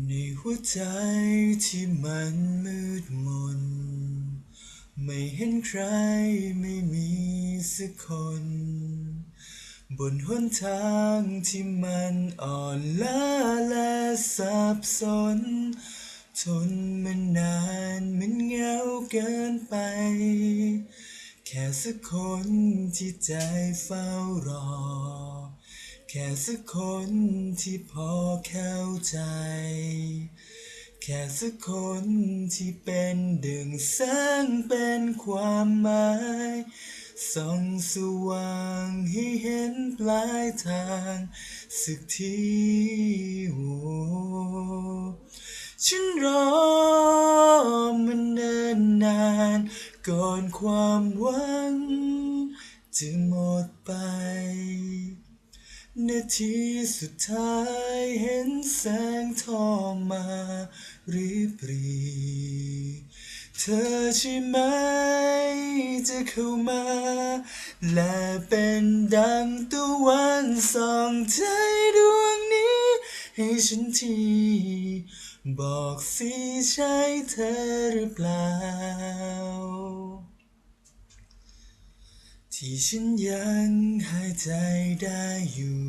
ในหัวใจที่มันมืดมน ไม่เห็นใครไม่มีสักคน บนหนทางที่มันอ่อนล้าและสับสน ทนมันนานมันเหงาเกินไป แค่สักคนที่ใจเฝ้ารอ แค่สักคนที่พอเข้าใจ แค่สักคนที่เป็นดึงแสงเป็นความหมายส่องสว่างให้เห็นปลายทางสักทีโอ้ฉันรอมันเนิ่นนาน ก่อนความหวังจะหมดไป นาทีสุดท้ายเห็นแสงทอมาริบรีเธอใช่ไหมจะเข้ามา และเป็นดังตะวันส่องใจดวงนี้ ให้ฉันที บอกสิใช่เธอหรือเปล่า ที่ฉันยังหายใจได้อยู่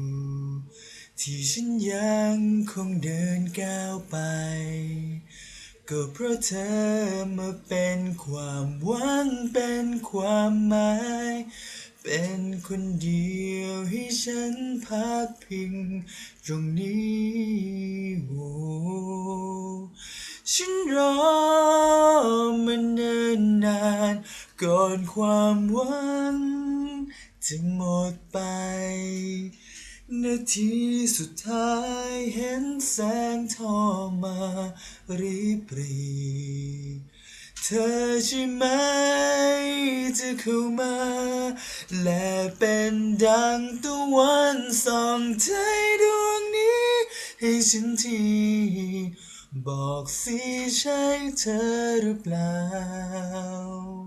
ที่ฉันยังคงเดินก้าวไป ก็เพราะเธอมาเป็นความหวังเป็นความหมาย เป็นคนเดียวให้ฉันพักพิงตรงนี้โอ้ฉันรอ ก่อนความหวังจะหมดไป นาทีสุดท้ายเห็นแสงทอมาริบรีเธอใช่ไหมจะเข้ามา และเป็นดังตะวันส่องใจดวงนี้ ให้ฉันที บอกสิใช่เธอหรือเปล่า